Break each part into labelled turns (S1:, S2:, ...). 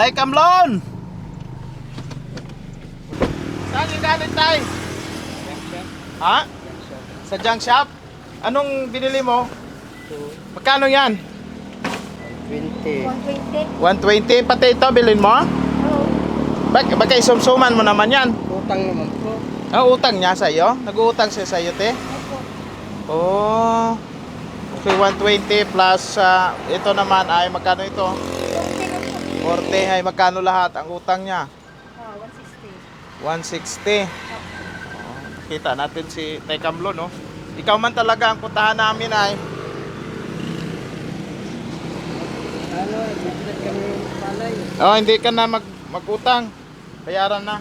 S1: Tay Kamlon! Saan yung galing tay? Ha? Sa junk shop? Anong binili mo? Magkano yan?
S2: 20.
S3: 120.
S1: 120 pati ito bilhin mo?
S3: Oo.
S1: Bak baka isumsuman mo naman yan.
S2: Utang naman po.
S1: Ah, utang niya sa iyo? Nag-uutang siya sa iyo, te?
S3: Opo.
S1: Oh. Okay, 120 plus ah, ito naman ay magkano ito?
S3: 40 lang po.
S1: 40 ay magkano lahat ang utang niya?
S3: Ah, 160.
S1: 160. Oh, kita natin si Tay Kamlo, no? Ikaw man talaga ang puntahan namin ay
S2: Ano, bibilat kami palay.
S1: Oh, hindi ka na mag magutang. Bayaran na.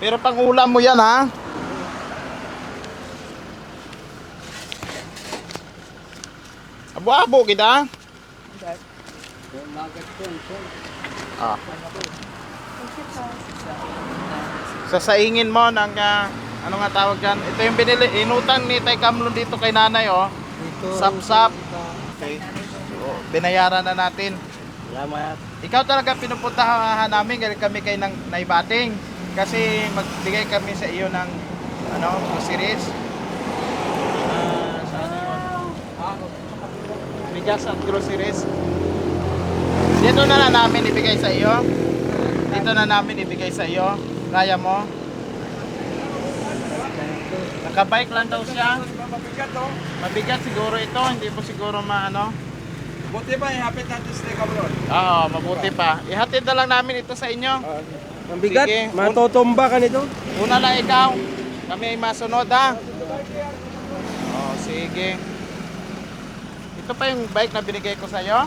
S1: Pero pang ulam mo yan, ha? Abo-abo kita. Ah. Sasaingin mo ng ah, ano nga tawag dyan? Ito yung binili, inutang ni Tay Kamlon dito kay nanay, oh.
S2: Dito.
S1: Sap-sap. Okay. So, binayaran na natin.
S2: Salamat.
S1: Ikaw talaga pinupuntahan namin galing kami kay ng naibating kasi magbigay kami sa iyo ng ano, groceries. Ah, saan yun? Bigas at groceries. Dito na na namin ibigay sa iyo. Dito na namin ibigay sa iyo. Kaya mo? Nakabike lang daw siya.
S4: Mabigat?
S1: Mabigat siguro ito, hindi po siguro maano.
S4: Buti ba ihapit natin sa Cabron?
S1: Oo, mabuti pa. Ihatid na lang namin ito sa inyo.
S2: Ang bigat.
S1: Sige.
S2: Matutumba ka nito.
S1: Una lang ikaw. Kami ay masunod ha. Oh, sige. Ito pa yung bike na binigay ko sa iyo.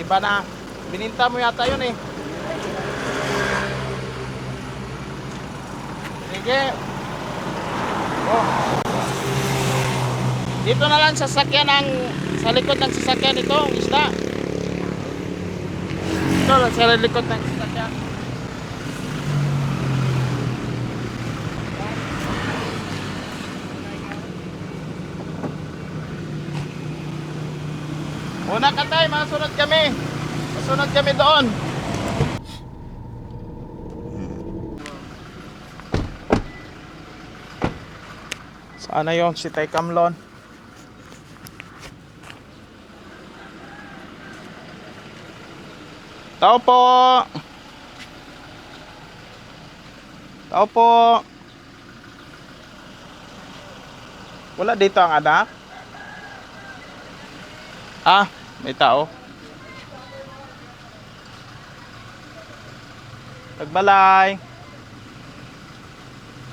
S1: Iba na. Bininta mo yata yun eh. Sige. Oh. Dito na lang sa sasakyan ng sa likod ng sasakyan ito, ang isda. Ito lang sa likod ng sasakyan. Una ka tayo, masunod kami. Masunod kami doon. Sana yon si Tay Kamlon? Tao po. Tao po. Wala dito ang anak? Ah, may tao. Pagbalay.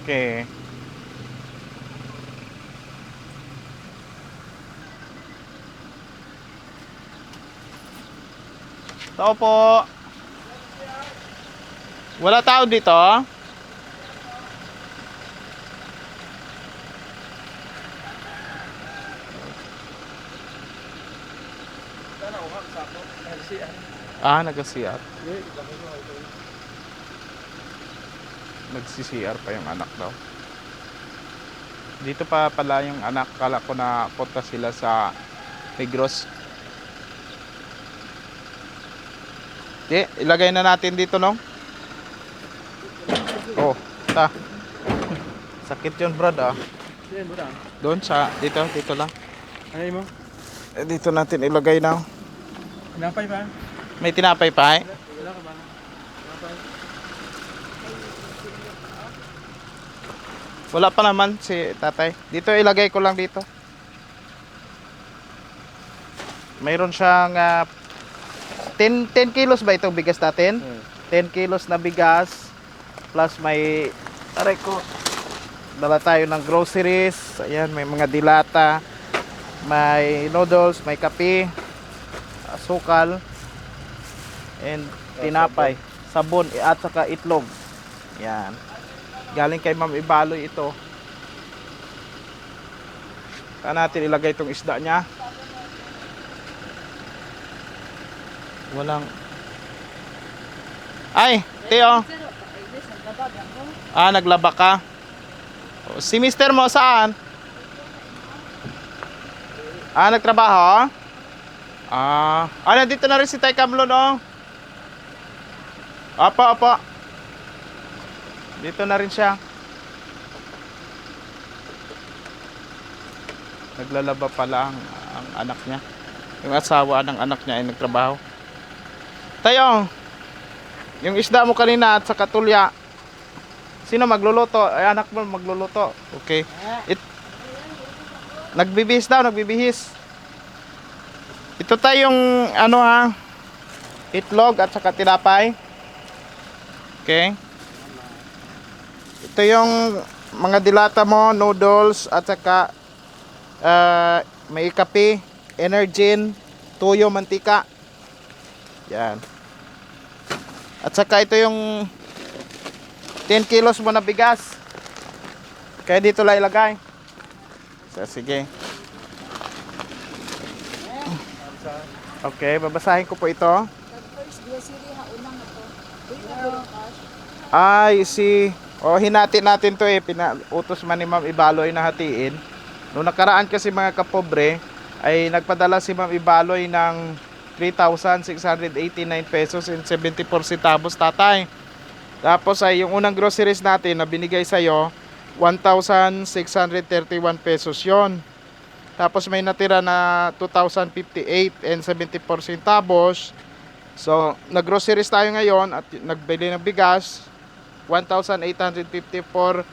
S1: Okay. Tao po. Wala tao dito? Ah, nag-CR. Nag-CR pa yung anak daw. Dito pa pala yung anak. Kala ko na punta sila sa Negros. Di, ilagay na natin dito, no? Oh, ta. Sakit yun, brad, ah. Doon sa, dito, dito lang.
S2: Ano mo?
S1: Eh, dito natin ilagay na.
S2: Napay pa?
S1: May tinapay pa, eh.
S2: Wala ka ba?
S1: Wala pa naman si tatay. Dito ilagay ko lang dito. Mayroon siyang ah, 10, 10 kilos ba itong bigas natin? 10 kilos na bigas plus may aray ko dala tayo ng groceries ayan may mga dilata may noodles may kape asukal and tinapay sabon at saka itlog yan galing kay Ma'am Ibaloy ito saan natin ilagay itong isda niya walang ay Teo Ah, naglaba ka? O, Si mister mo saan? Ah, nagtrabaho? Ah, ah nandito na rin si Tay Kamlo, no? Opo, opo. Dito na rin siya. Naglalaba pala ang, ang anak niya. Yung asawa ng anak niya ay nagtrabaho. Tayo, yung isda mo kanina at sa katulya, sino magluluto? Ay, anak mo magluluto. Okay. It, nagbibihis daw, nagbibihis. Ito tayong ano ha, itlog at saka tinapay. Okay. Ito yung mga dilata mo, noodles at saka ah, may kape, energin, tuyo, mantika. Yan. At saka ito yung 10 kilos mo na bigas. Kaya dito lang ilagay. So, sige. Okay, babasahin ko po ito.
S3: First grocery ha unang ito.
S1: Ay, si... O, hinati natin to eh. Pinautos man ni Ma'am Ibaloy na hatiin. Noong nakaraan kasi mga kapobre, ay nagpadala si Ma'am Ibaloy ng 3,689 pesos and 74 centavos tatay. Tapos ay yung unang groceries natin na binigay sa'yo, 1,631 pesos yon. Tapos may natira na 2,058 and 74 centavos. So, nag-groceries tayo ngayon at nagbili ng bigas, 1,854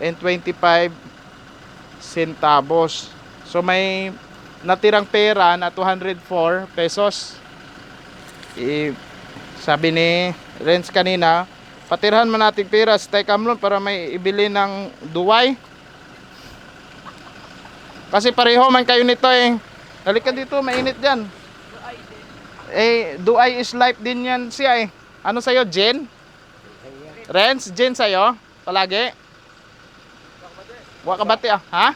S1: and 25 centavos. So, may natirang pera na 204 pesos. I, sabi ni Renz kanina, patirhan man natin pera sa Tecamlon para may ibili ng duway. Kasi pareho man kayo nito eh. Halika dito, mainit dyan. Eh, Duay is life din yan siya eh. Ano sa'yo, Jen? Renz, Jen sa'yo? Palagi? Wakabati ah, ha?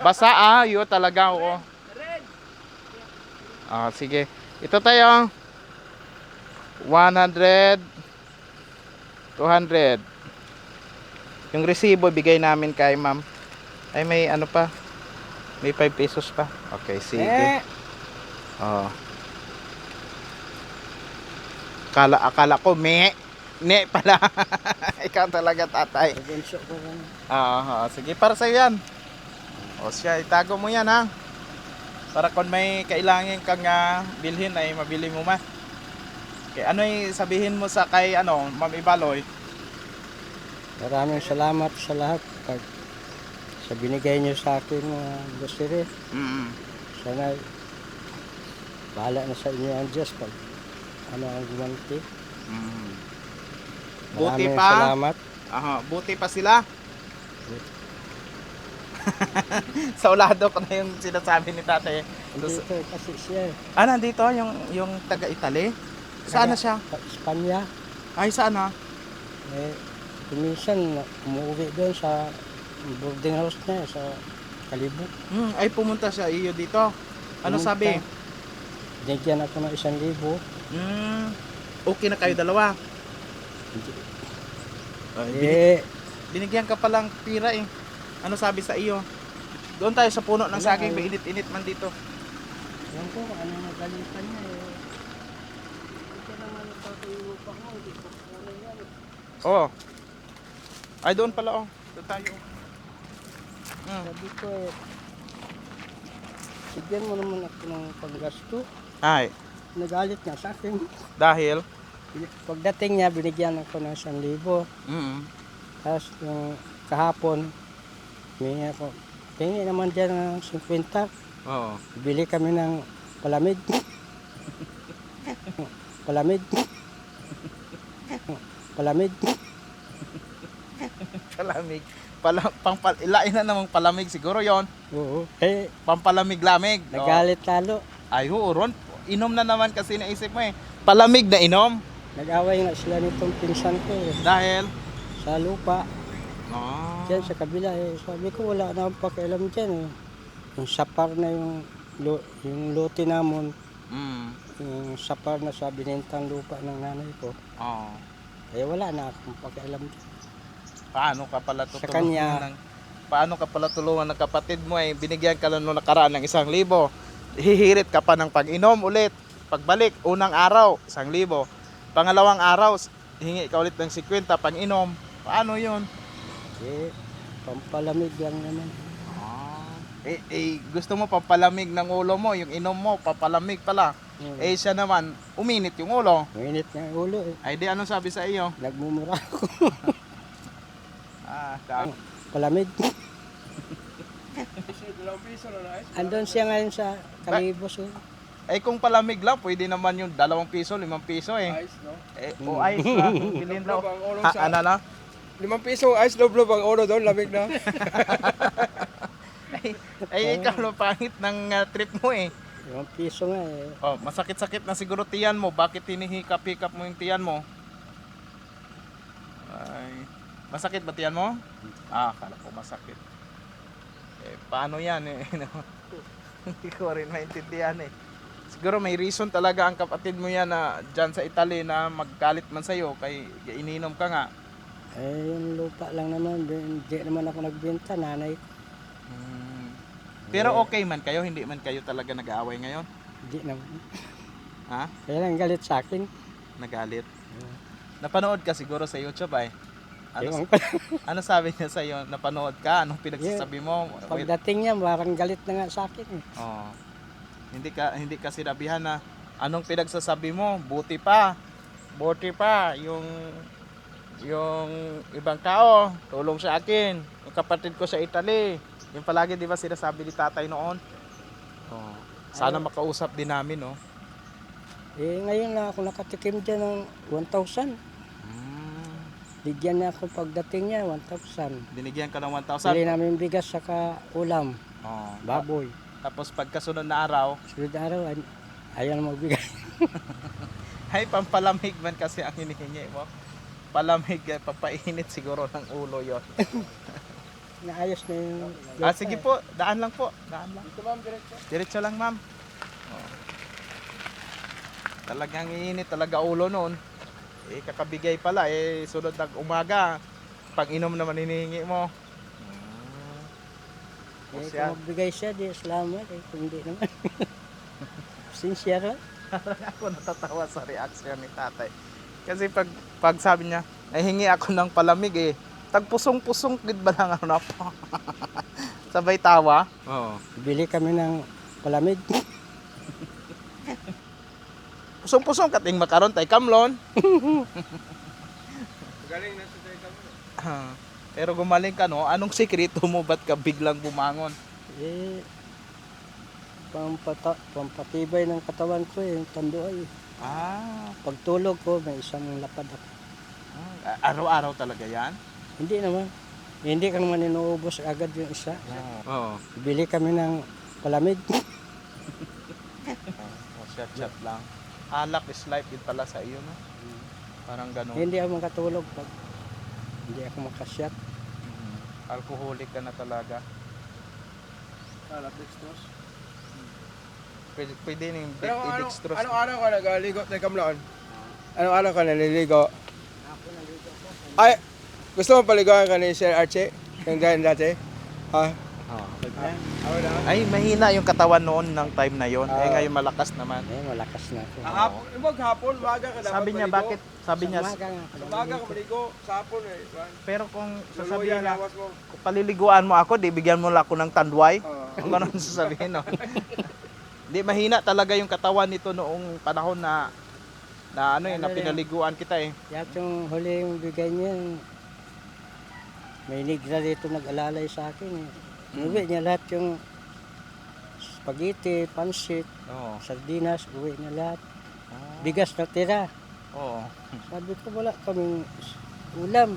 S1: Basa ah, yun talaga, oo. Ah, sige. Ito tayo. 100 200 Yung resibo bigay namin kay ma'am. Ay may ano pa? May 5 pesos pa. Okay, sige.
S2: Eh,
S1: Oo. Akala, akala ko, me. Ne pala. Ikaw talaga tatay.
S2: pabunso ko.
S1: Oo, oo. sige, para sa'yo yan. O siya, itago mo yan ha. Para kung may kailangan kang ah, bilhin ay mabili mo ma. Okay, ano sabihin mo sa kay ano, Ma'am Ibaloy?
S2: Maraming salamat sa lahat pag sa binigay niyo sa akin mga grocery.
S1: Mm.
S2: Sana bahala na sa inyo ang Diyos pag ano ang gumanti.
S1: mm. Buti
S2: Maraming
S1: pa.
S2: salamat.
S1: Aha, buti pa sila. sa ulado ko na yung sinasabi ni tatay.
S2: Dito kasi siya. eh.
S1: Ah, nandito yung yung taga-Italy. Saan na siya?
S2: Sa Espanya.
S1: Ay, saan na?
S2: Eh, kuminsan umuwi doon sa boarding house niya sa Kalibo.
S1: Hmm, ay pumunta siya iyo dito. Ano
S2: Pumunta.
S1: sabi?
S2: Binigyan ako ng isang libo.
S1: Hmm, okay na kayo dalawa. Ay, binig-
S2: Eh,
S1: binigyan ka palang pira eh. Ano sabi sa iyo? Doon tayo sa puno ng
S2: Wala,
S1: saging,
S2: ay-
S1: may init-init man dito.
S2: yan ko, ano nagalitan niya eh. Ito naman ang pag-iupa mo, hindi ko kunin yan.
S1: Oh. Ay, doon pala oh. Doon tayo. Hmm.
S2: Sabi ko eh, bigyan mo naman ako ng panggasto.
S1: Ay,
S2: Nagalit nga sa akin.
S1: dahil
S2: Pagdating niya, binigyan ako ng 1,000.
S1: mm
S2: Tapos yung kahapon, humingi ako. Hingi naman dyan ng 50.
S1: Oo.
S2: Bili kami ng palamig. palamig. palamig.
S1: Palamig. Pala, pang, pal, ilain na namang palamig siguro yon
S2: Oo. Eh,
S1: Pampalamig-lamig.
S2: Nagalit lalo.
S1: Ay, oo, Ron. Inom na naman kasi naisip mo eh. Palamig na inom.
S2: Nag-away nga sila nitong pinsan ko eh.
S1: Dahil,
S2: Sa lupa.
S1: oh,
S2: Diyan sa kabila eh. Sabi ko wala na akong pakialam dyan eh. Yung sapar na yung, lo, yung lote namon.
S1: mm,
S2: Yung sapar na sa binintang lupa ng nanay ko.
S1: oh.
S2: Eh wala na akong pakialam dyan.
S1: Paano ka pala tutulungan
S2: kanya.
S1: ng, paano ka pala tulungan ng kapatid mo eh, binigyan ka lang nung nakaraan ng isang libo. Hihirit ka pa ng pag-inom ulit. Pagbalik, unang araw, isang libo. Pangalawang araw, hingi ka ulit ng 50 pang inom. Paano yun?
S2: Eh, pampalamig lang naman.
S1: Eh, eh, gusto mo papalamig ng ulo mo, yung inom mo, papalamig pala.
S2: Hmm.
S1: Eh, siya naman, uminit yung ulo.
S2: Mainit nga yung ulo eh.
S1: Ay, di anong sabi sa iyo?
S2: Nagmumura ako.
S1: Ah, ka-
S2: Palamig.
S4: Na na.
S2: Andun siya ngayon sa Kalibos eh.
S1: Eh, kung palamig lang, pwede naman yung dalawang piso, limang piso eh.
S4: Ice, no?
S1: Eh, o ice ba? Bilhin daw.
S4: Lublob ang ulo
S1: Ha,
S4: sa...
S1: ano na?
S4: Limang piso ice, lublob ang ulo doon, lamig na.
S1: Ay, ikaw no, pangit ng ah, trip mo eh.
S2: Yung piso nga eh.
S1: Oh, masakit-sakit na siguro tiyan mo. Bakit hinihikap-hikap mo yung tiyan mo? Ay, masakit ba tiyan mo? Ah, akala ko masakit. Eh, paano yan eh? Hindi ko rin maintindihan eh. Siguro may reason talaga ang kapatid mo yan na dyan sa Italy na magkalit man sa'yo kay ininom ka nga.
S2: Eh, yung lupa lang naman. Hindi naman ako nagbenta. Nanay.
S1: Hmm. Pero okay man kayo, hindi man kayo talaga nag-aaway ngayon?
S2: Hindi naman.
S1: Ha?
S2: Kaya lang galit sa akin.
S1: Nagalit? Napanood ka siguro sa YouTube ay? Ano,
S2: Ewan ko.
S1: ano sabi niya sa iyo? Napanood ka? Anong pinagsasabi mo?
S2: Pagdating niya, parang galit na nga sa akin eh.
S1: oh. Hindi ka hindi ka sinabihan na anong pinagsasabi mo? Buti pa. Buti pa yung yung ibang tao tulong sa akin. Yung kapatid ko sa Italy. Yung palagi 'di ba sinasabi ni tatay noon? Oh. Sana makausap din namin, no.
S2: Eh, ngayon na ako nakatikim dyan ng 1,000.
S1: Hmm.
S2: Bigyan niya ako pagdating niya, 1,000.
S1: Binigyan ka ng
S2: Bili
S1: 1,000.
S2: namin bigas saka ulam,
S1: Oh.
S2: baboy.
S1: Tapos pagkasunod na araw,
S2: Sunod na araw, ay- ayaw na magbigay.
S1: Ay, pampalamig man kasi ang hinihingi mo. Palamig, eh, papainit siguro ng ulo yon.
S2: Naayos na yung...
S1: ah, sige po, daan lang po. Daan lang.
S4: Ito ma'am, diretso.
S1: Diretso lang, ma'am. Oh. Talagang iinit talaga ulo noon. Eh, kakabigay pala. Eh, sunod ng umaga. Pag inom naman hinihingi mo. Hmm.
S2: Eh,
S1: Siya.
S2: kung magbigay siya, di salamat. Eh, kung hindi naman. Sincere.
S1: ako natatawa sa reaction ni tatay. Kasi pag, pag sabi niya, nahingi ako ng palamig eh. Tagpusong-pusong gid ba lang ano po? Sabay tawa. Oo.
S2: Bili kami ng palamig.
S1: Pusong-pusong kating makaron tay kamlon.
S4: Galing na sa tayo mo.
S1: Pero gumaling ka no, anong sikreto mo ba't ka biglang bumangon?
S2: Eh, pampata, pampatibay ng katawan ko eh, yung tanduay.
S1: Ah,
S2: Pagtulog ko, may isang lapad ako.
S1: ah, araw-araw talaga yan?
S2: Hindi naman. Hindi ka naman inuubos agad yung isa.
S1: Oo.
S2: Bili kami ng palamig.
S1: Oh, chat-chat lang. Alak is life din pala sa iyo, no? Parang ganun.
S2: hindi ako makatulog pag hindi ako makasyat.
S1: Alcoholic ka na talaga.
S4: Hala, dextrose.
S1: Pwede, pwede ning
S4: Pero ano,
S1: i-dextrose.
S4: anong araw ka nagaligo tayo kamlaan? Anong araw ka naliligo? Ay, gusto mo paligoan ka ni Sir Archie? Yung ganyan dati? Ha?
S1: Oo.
S4: Na.
S1: Ay, mahina yung katawan noon ng time na yon. eh
S4: Ah.
S1: ngayon malakas naman.
S2: Eh, malakas na ako.
S4: Ang hapon, wag hapon, maga ka dapat
S1: Sabi niya
S4: maligo.
S1: bakit? Sabi niya
S2: umaga nga,
S4: ka maligo, sa hapon eh. Juan.
S1: pero kung
S4: Luluyan,
S1: sasabihin na
S4: lawas mo.
S1: kung paliliguan mo ako, di bigyan mo lang ako ng tandway.
S4: Oo.
S1: Ang ganun sasabihin, no? Di mahina talaga yung katawan nito noong panahon na na ano eh, na
S2: Ano rin?
S1: pinaliguan kita eh.
S2: Kaya yung huli yung bigay niya, may nigra dito nag-alalay sa akin. Eh. Uwi niya lahat yung spaghetti, pansit,
S1: Oo.
S2: sardinas, uwi niya lahat.
S1: Ah,
S2: Bigas na tira.
S1: Oo.
S2: Sabi ko wala kaming ulam.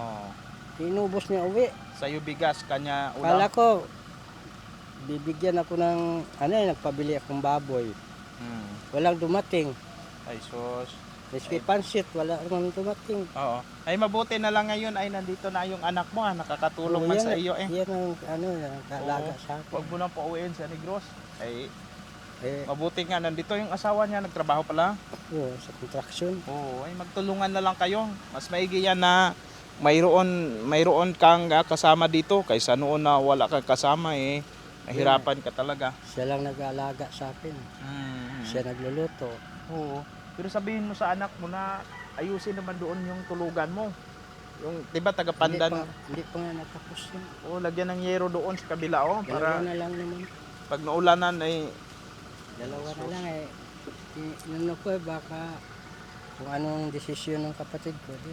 S1: Oo.
S2: Inubos niya uwi.
S1: Sa'yo bigas, kanya
S2: Kala
S1: ulam.
S2: ko, bibigyan ako ng, ano eh, nagpabili akong baboy.
S1: Hmm.
S2: Walang dumating.
S1: Ay, sus.
S2: Pansit, wala naman dumating.
S1: Oo. Ay, mabuti na lang ngayon ay nandito na yung anak mo, ah. nakakatulong
S2: Oo,
S1: man
S2: yan
S1: sa iyo eh.
S2: Yan ang, ano, nag-alaga
S1: Oo.
S2: sa akin.
S1: Huwag mo nang pauwiin sa Negros. Ay,
S2: Eh,
S1: mabuti nga, nandito yung asawa niya, nagtrabaho pala.
S2: yun, sa contraction.
S1: Oo, ay magtulungan na lang kayo. Mas maigi yan na mayroon mayroon kang ah, kasama dito kaysa noon na wala kang kasama eh. Nahirapan ka talaga.
S2: Siya lang nag-aalaga sa akin.
S1: Mm.
S2: Siya nagluluto.
S1: Oo. Pero sabihin mo sa anak mo na ayusin naman doon yung tulugan mo. Yung, di ba, taga pandan,
S2: Hindi pa, hindi pa nga natapos yun.
S1: o lagyan ng yero doon sa kabila, oh,
S2: Dalawa
S1: para
S2: na lang naman.
S1: pag naulanan ay
S2: Dalawa na lang eh. Inano ko eh, baka kung anong desisyon ng kapatid ko. Di.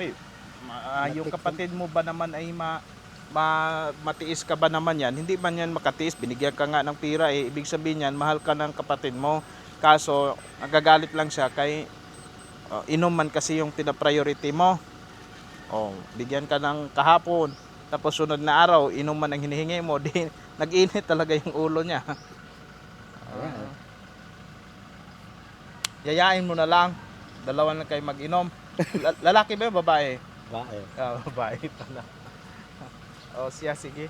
S1: Uy, ma- ah, yung kapatid mo ba naman ay ma, ma- matiis ka ba naman yan? Hindi man yan makatiis, binigyan ka nga ng pira eh. Ibig sabihin yan, mahal ka ng kapatid mo. Kaso, nagagalit lang siya kay uh, inuman kasi yung pinapriority mo. Oh, bigyan ka ng kahapon. Tapos sunod na araw, inuman ang hinihingi mo. Di, nag-init talaga yung ulo niya.
S2: Ayan.
S1: Yayain mo na lang. Dalawa na kayo mag-inom. La- lalaki ba yung babae?
S2: Ba eh.
S1: Ah, babae pala. oh, siya, sige.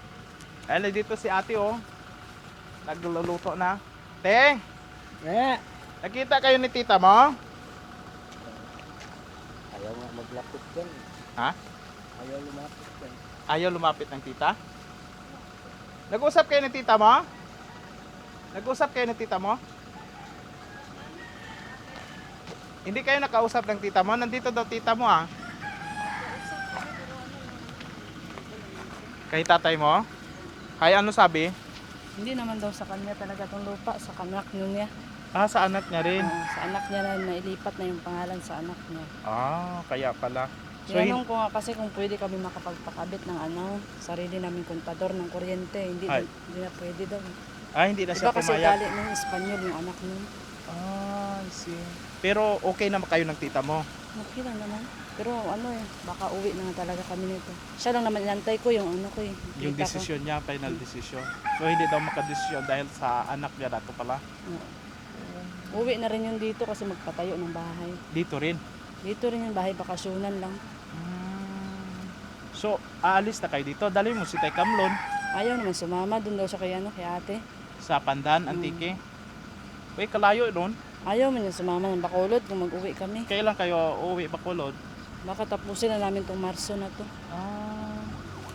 S1: Ayun, dito si ate, oh. Nagluluto na. Te,
S2: Eh!
S1: nakita kayo ni tita mo?
S2: Ayaw nga maglapit yan.
S1: Ha?
S2: Ayaw lumapit yan.
S1: Ayaw lumapit ng tita? Nag-usap kayo ni tita mo? Nag-usap kayo ni tita mo? Hindi kayo nakausap ng tita mo? Nandito daw tita mo, ah. Kay tatay mo? Kay ano sabi?
S3: Hindi naman daw sa kanya talaga itong lupa, sa anak niya.
S1: Ah, sa anak niya rin.
S3: Ah, sa anak niya na nailipat na yung pangalan sa anak niya.
S1: Ah, kaya pala. So,
S3: Tinanong ko nga kasi kung pwede kami makapagpakabit ng ano, sarili naming kontador ng kuryente. Hindi,
S1: Ay.
S3: hindi na pwede daw.
S1: ah, hindi na
S3: Diba
S1: siya
S3: kasi
S1: pumayag.
S3: gali ng Espanyol yung anak niya.
S1: Ah, I see. Pero okay na kayo ng tita mo.
S3: Okay lang naman. Pero ano eh, baka uwi na nga talaga kami nito. Siya lang naman inantay ko yung ano ko eh.
S1: Yung
S3: kita ko.
S1: niya, final decision. So hindi daw makadesisyon dahil sa anak niya dato pala.
S3: Oo. Uwi na rin yun dito kasi magpatayo ng bahay.
S1: Dito rin.
S3: Dito rin yung bahay, bakasyonan lang.
S1: So, aalis na kayo dito. Dali mo si Tay Kamlon
S3: Ayaw naman sumama, doon daw siya kay ano, kay ate.
S1: sa Pandan, Antique. Uy, kalayo nun.
S3: Ayaw man niya sumama ng Bacolod kung mag-uwi kami.
S1: Kailan kayo uwi Bacolod?
S3: Baka tapusin na namin tong Marso na to.
S1: Ah,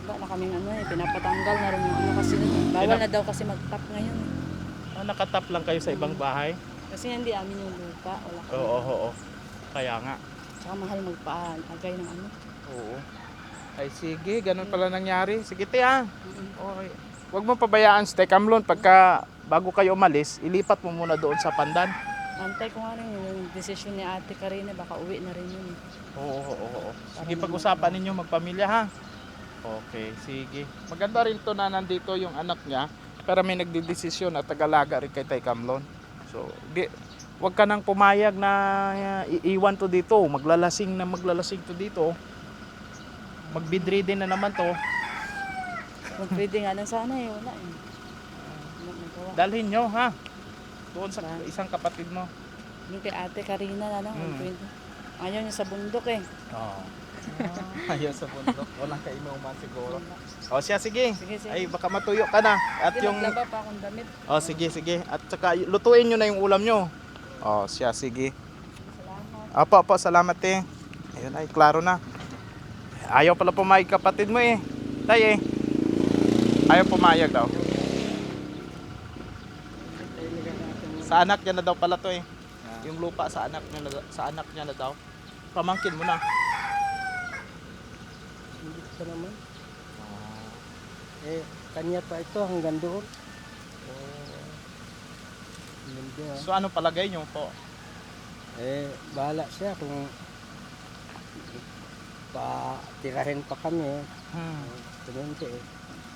S3: Wala na kaming ano eh, pinapatanggal na rin yung ano kasi nun. eh. Bawal na daw kasi mag-tap ngayon. eh.
S1: ah, nakatap lang kayo sa ibang bahay?
S3: Kasi hindi amin yung lupa. Wala kami.
S1: Oo, oo, oo. Kaya nga.
S3: Tsaka mahal magpaagay ng ano.
S1: Oo. Ay sige, ganun pala nangyari. Sige te ah.
S3: Mm-mm.
S1: Okay. Huwag mo pabayaan si Tay Kamlon pagka bago kayo umalis, ilipat mo muna doon sa Pandan.
S3: Antay ko nga rin yung desisyon ni ate Karina, baka uwi na rin yun. eh.
S1: Oo, oo, oo. Sige, pag-usapan ninyo magpamilya ha. Okay, sige. Maganda rin to na nandito yung anak niya. Pero may nagdidesisyon at tagalaga rin kay Tay Kamlon. So, di, wag ka nang pumayag na uh, iiwan to dito. Maglalasing na maglalasing to dito. Magbidridin na naman to.
S3: Pwede nga lang sana eh, wala eh.
S1: Dalhin nyo ha. Doon sa
S3: Ba?
S1: isang kapatid mo.
S3: Yung kay ate Karina na lang, kung
S1: Mm.
S3: Ayaw niya sa bundok eh.
S1: Oo. Ayun sa bundok. Walang kainuman siguro. O siya, sige.
S3: Sige, sige.
S1: Ay, baka matuyo ka na. At
S3: Hindi,
S1: yung...
S3: maglaba pa akong damit.
S1: Oh, sige, sige. At saka lutuin nyo na yung ulam nyo. Oh, siya, sige.
S3: Salamat.
S1: Apo, apo, salamat eh. Ayun ay, klaro na. Ayaw pala pumayag kapatid mo eh. Tay eh. Ayaw pumayag daw. Sa anak niya na daw pala to eh. Yung lupa sa anak niya na, sa anak niya na daw. Pamangkin mo na.
S2: Hindi ko naman. Eh, kanya pa ito hanggang doon. Hindi ah.
S1: So ano palagay nyo po?
S2: Eh, bahala siya kung pa tirahin pa kami. eh.
S1: Hmm.
S2: Eh.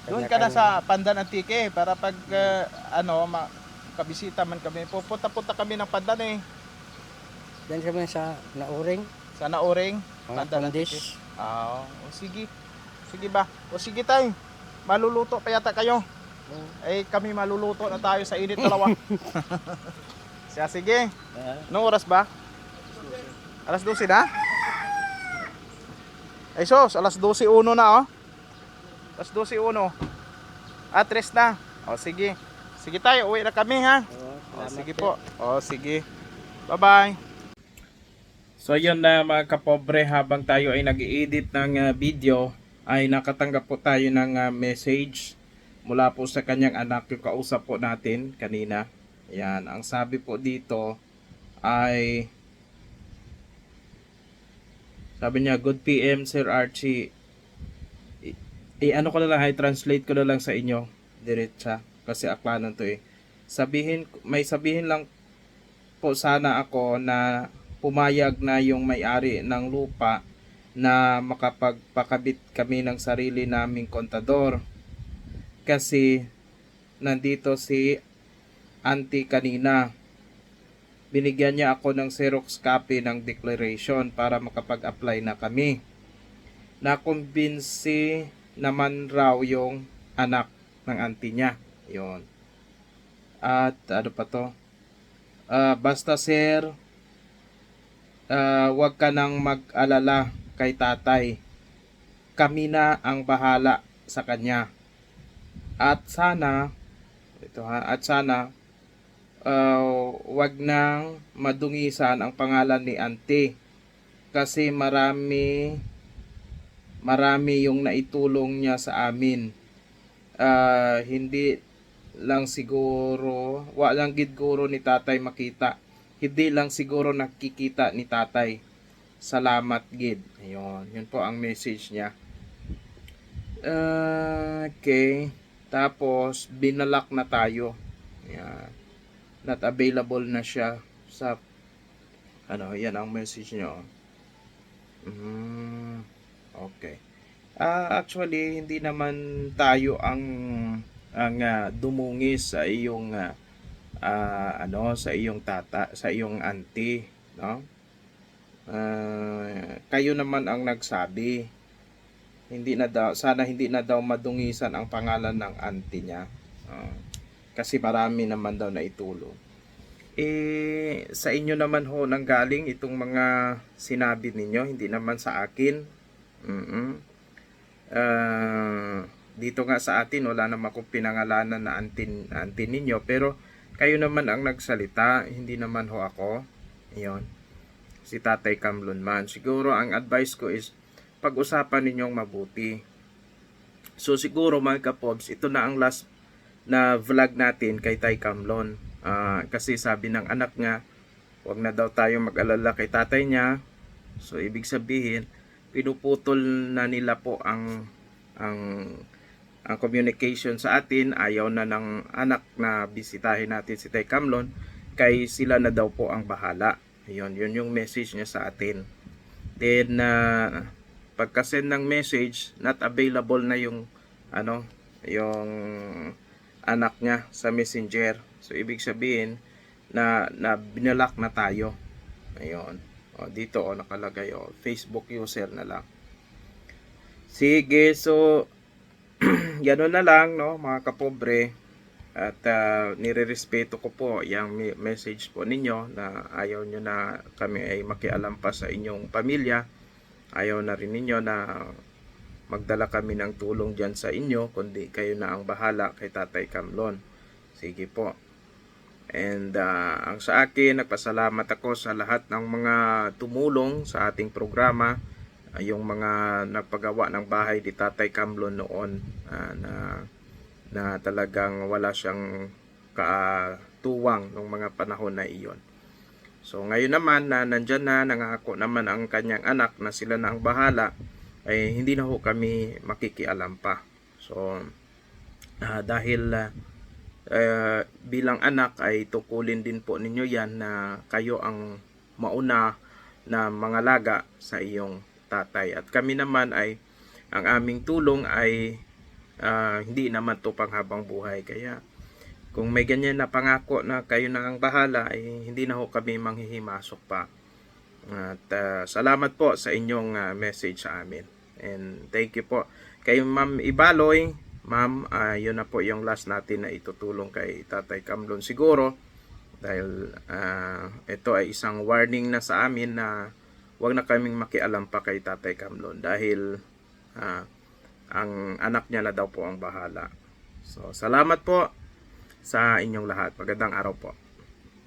S1: Doon ka na sa Pandan Antique para pag uh, ano, ma- kabisita man kami. Pupunta-punta kami ng Pandan eh.
S2: Diyan kami sa Nauring.
S1: Sa Nauring,
S2: Mga
S1: Pandan
S2: pandis.
S1: Ah, o sige. Sige ba? O sige tay. Maluluto pa yata kayo.
S2: Oh.
S1: Eh kami maluluto na tayo sa init dalawa. Siya sige.
S2: Ah,
S1: Anong oras ba? Alas 12 na? Ay sos, alas 12.1 na oh. Alas 12.1. Ah, 3 na. O sige. Sige tayo, uwi na kami ha.
S2: oh,
S1: O,
S2: salamat
S1: sige po. O, sige. Bye-bye. So, yun na mga kapobre, habang tayo ay nag-edit ng uh, video, ay nakatanggap po tayo ng uh, message mula po sa kanyang anak yung kausap po natin kanina. Yan, ang sabi po dito ay Sabi niya, good PM, Sir Archie. I, i- ano ko na lang, i-translate ko na lang sa inyo. Diretsa. Kasi aklanan to eh. Sabihin, may sabihin lang po sana ako na pumayag na yung may-ari ng lupa na makapagpakabit kami ng sarili naming kontador. Kasi nandito si auntie kanina. Binigyan niya ako ng Xerox copy ng declaration para makapag-apply na kami. Nakumbinsi naman raw yung anak ng auntie niya. Yon. At ano pa to? Ah, basta sir, ah, wag ka nang mag-alala kay tatay. Kami na ang bahala sa kanya. At sana, ito ha, at sana, uh, wag nang madungisan ang pangalan ni auntie. Kasi marami, marami yung naitulong niya sa amin. Ah, hindi lang siguro, walang gidguro ni tatay makita. Hindi lang siguro nakikita ni tatay. Salamat gid. Ayun, yun po ang message niya. Ah, okay. Tapos, binalak na tayo. Yan. Not available na siya sa ano, yan ang message nyo. Mm, okay. Ah, actually, hindi naman tayo ang ang ah, dumungis sa iyong ah, ah, ano sa iyong tata sa iyong auntie no? Ah, kayo naman ang nagsabi. Hindi na daw sana hindi na daw madungisan ang pangalan ng auntie niya Ah, kasi marami naman daw na itulong. Eh sa inyo naman ho nanggaling itong mga sinabi ninyo hindi naman sa akin. Mm Ah, dito nga sa atin wala naman akong pinangalanan na auntie, auntie ninyo pero kayo naman ang nagsalita hindi naman ho ako yon si Tatay Kamlon man siguro ang advice ko is pag-usapan ninyong mabuti. So siguro mga kapobs, ito na ang last na vlog natin kay Tay Kamlon. Ah, kasi sabi ng anak niya, wag na daw tayo mag-alala kay tatay niya. So ibig sabihin, pinuputol na nila po ang ang ang communication sa atin. Ayaw na ng anak na bisitahin natin si Tay Kamlon kay sila na daw po ang bahala. Ayun, yun yung message niya sa atin. Then, uh, pagka-send ng message, not available na yung ano, yung anak niya sa messenger. So ibig sabihin na na binalak na tayo. Ayun. O dito o nakalagay o Facebook user na lang. Sige, so gano'n na lang no mga kapobre. At uh, nirerespeto ko po yung me- message po ninyo na ayaw nyo na kami ay makialam pa sa inyong pamilya ayaw na rin ninyo na magdala kami ng tulong dyan sa inyo, kundi kayo na ang bahala kay Tatay Kamlon. Sige po. And ah, ang sa akin, nagpasalamat ako sa lahat ng mga tumulong sa ating programa, ah, yung mga nagpagawa ng bahay ni Tatay Kamlon noon ah, na na talagang wala siyang katuwang ng mga panahon na iyon. So ngayon naman na nandyan na, nangako naman ang kanyang anak na sila na ang bahala, ay hindi na ho kami makikialam pa. So ah, dahil ah, eh, bilang anak ay tukulin din po ninyo yan na kayo ang mauna na mga laga sa iyong tatay. At kami naman ay ang aming tulong ay ah, hindi naman to panghabang buhay. Kaya kung may ganyan na pangako na kayo na ang bahala, ay hindi na ho kami manghihimasok pa. At ah, salamat po sa inyong ah, message sa amin. And thank you po. Kay Ma'am Ibaloy, Ma'am, ah, yun na po yung last natin na itutulong kay Tatay Kamlon siguro. Dahil ah, ito ay isang warning na sa amin na wag na kaming makialam pa kay Tatay Kamlon dahil ah, ang anak niya na daw po ang bahala. So, salamat po sa inyong lahat. Magandang araw po.